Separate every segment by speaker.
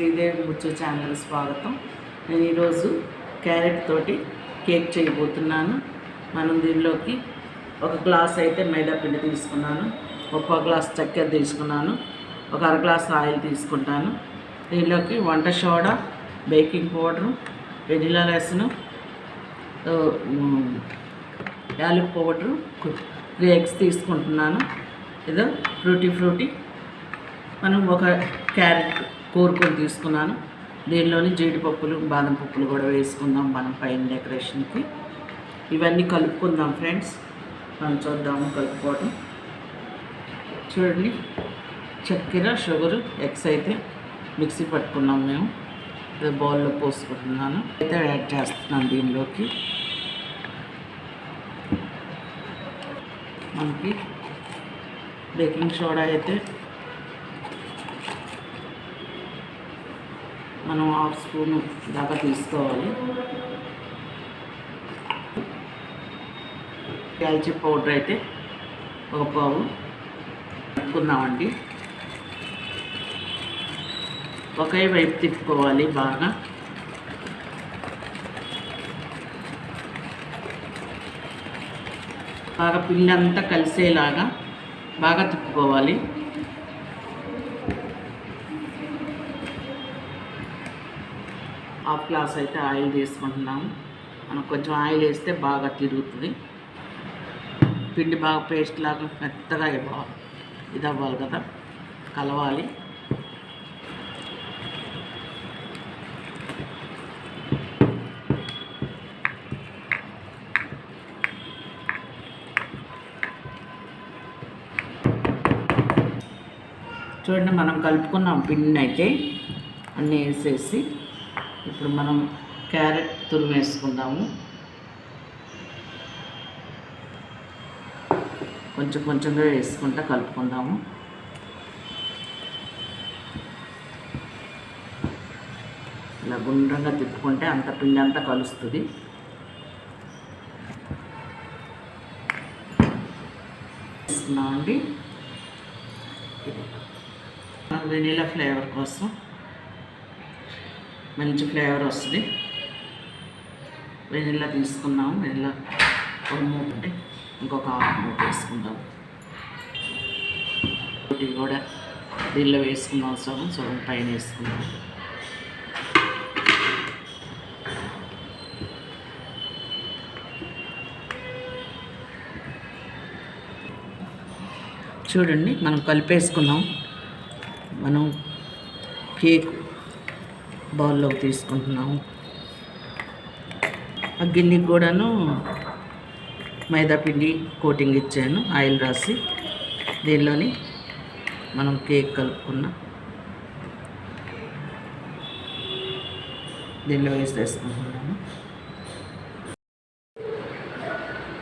Speaker 1: Sridevi ముచ్చు channel స్వాగతం. నేను ఈరోజు క్యారెట్ తోటి కేక్ చేయబోతున్నాను. మనం దీనిలోకి ఒక గ్లాస్ అయితే మైదా పిండి తీసుకున్నాను. ఒక గ్లాస్ చక్కెర తీసుకున్నాను. ఒక అర గ్లాస్ ఆయిల్ తీసుకుంటాను. దీనిలోకి వంట సోడా బేకింగ్ పౌడరు వెనిలా రసను యాలక్ పౌడరు త్రీ ఎగ్స్ తీసుకుంటున్నాను. ఏదో ఫ్రూటీ ఫ్రూటీ. మనం ఒక క్యారెట్ కోరుకొని తీసుకున్నాను. దీనిలోని జీడిపప్పులు బాదం పప్పులు కూడా వేసుకుందాం మనం పైన డెకరేషన్కి. ఇవన్నీ కలుపుకుందాం ఫ్రెండ్స్. మనం చూద్దాము కలుపుకోవడం చూడండి చక్కెర షుగరు ఎగ్స్ అయితే మిక్సీ పట్టుకున్నాం మేము. ఇది బౌల్లో పోసుకుంటున్నాను. అయితే యాడ్ చేస్తున్నాను దీనిలోకి. మనకి బేకింగ్ సోడా అయితే మనం హాఫ్ స్పూన్ దాకా తీసుకోవాలి. కాల్చి పౌడర్ అయితే ఒక పావు పెట్టుకుందామండి ఒకే వైపు తిప్పుకోవాలి బాగా. బాగా పిండి అంతా కలిసేలాగా బాగా తిప్పుకోవాలి. హాఫ్ గ్లాస్ అయితే ఆయిల్ తీసుకుంటున్నాము. మనం కొంచెం ఆయిల్ వేస్తే బాగా తిరుగుతుంది. పిండి బాగా పేస్ట్ లాగా మెత్తగా ఇవ్వాలి ఇది అవ్వాలి కదా. కలవాలి. చూడండి మనం కలుపుకున్నాం పిండిని అయితే అన్నీ వేసేసి ఇప్పుడు మనం క్యారెట్ తురిమేసుకుందాము కొంచెం కొంచెంగా వేసుకుంటా కలుపుకుందాము. ఇలా గుండ్రంగా తిప్పుకుంటే అంత పిండి అంతా కలుస్తుంది. వేసుకున్నామండి వెనీలా ఫ్లేవర్ కోసం. మంచి ఫ్లేవర్ వస్తుంది. వెనిలా తీసుకున్నాము వెనిలా ఒక మూట ఉంటే ఇంకొక హాఫ్ మూట వేసుకుందాం. ఇది కూడా దీనిలో వేసుకుందాం. సగం సగం పైన వేసుకుందాం. చూడండి మనం కలిపేసుకున్నాం. మనం కేక్ బౌల్లోకి తీసుకుంటున్నాము. ఆ గిన్నెకి కూడాను మైదాపిండి కోటింగ్ ఇచ్చాను ఆయిల్ రాసి. దీనిలోని మనం కేక్ కలుపుకున్నాం దీనిలో వేసేసుకుంటున్నాము.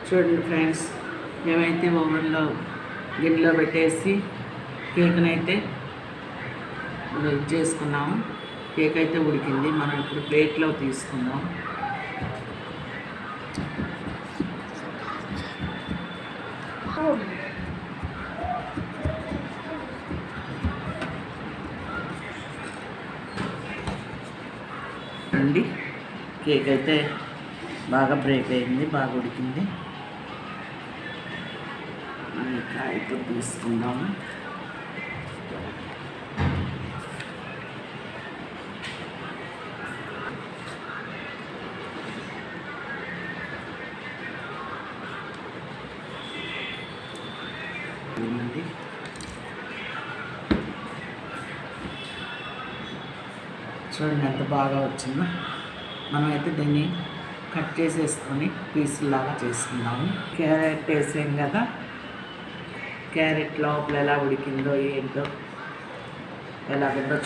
Speaker 1: చూడండి ఫ్రెండ్స్ మేమైతే ఓవెన్లో గిన్నెలో పెట్టేసి కేక్ని అయితే చేసుకున్నాము. కేక్ అయితే ఉడికింది. మనం ఇప్పుడు ప్లేట్లో తీసుకుందాం. అండి కేక్ అయితే బాగా బ్రేక్ అయింది బాగా ఉడికింది. మనం కాయతో తీసుకుందాము ఏంటండి చూడండి ఎంత బాగా వచ్చిందో. మనమైతే దీన్ని కట్ చేసేసుకొని పీసులాగా చేసుకున్నాము క్యారెట్ వేసాం కదా? క్యారెట్ లోపల ఎలా ఉడికిందో ఏంటో ఎలాగుందో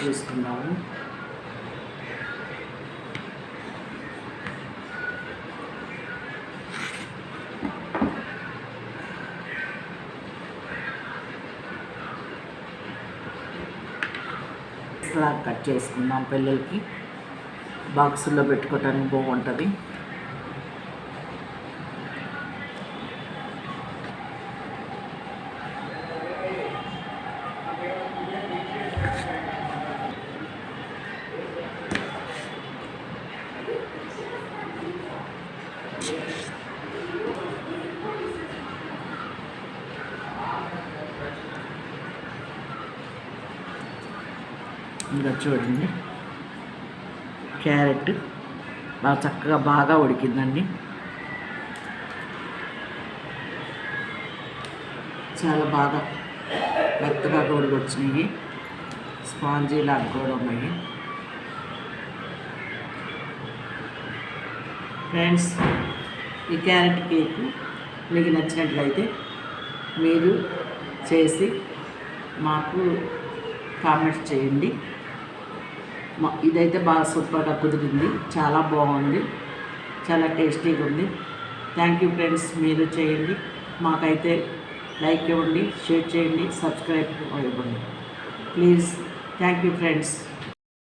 Speaker 1: చూసుకుందాము కట్ చేసుకుందాం పిల్లలకి. బాక్సుల్లో పెట్టుకోవటానికి బాగుంటుంది. ఇంకా చూడండి. క్యారెట్ బాగా చక్కగా బాగా ఉడికిందండి. చాలా బాగా మెత్తగా కూడా వచ్చినాయి స్పాంజీ లాగా కూడా ఉన్నాయి. ఫ్రెండ్స్ ఈ క్యారెట్ కేక్ మీకు నచ్చినట్లయితే మీరు చేసి మాకు కామెంట్స్ చేయండి. ఇదైతే బాగా సూపర్గా కుదిరింది. చాలా బాగుంది. చాలా టేస్టీగా ఉంది. థ్యాంక్ యూ ఫ్రెండ్స్ మీరు చేయండి. మాకైతే లైక్ ఇవ్వండి షేర్ చేయండి సబ్స్క్రైబ్ ఇవ్వండి. Please thank you friends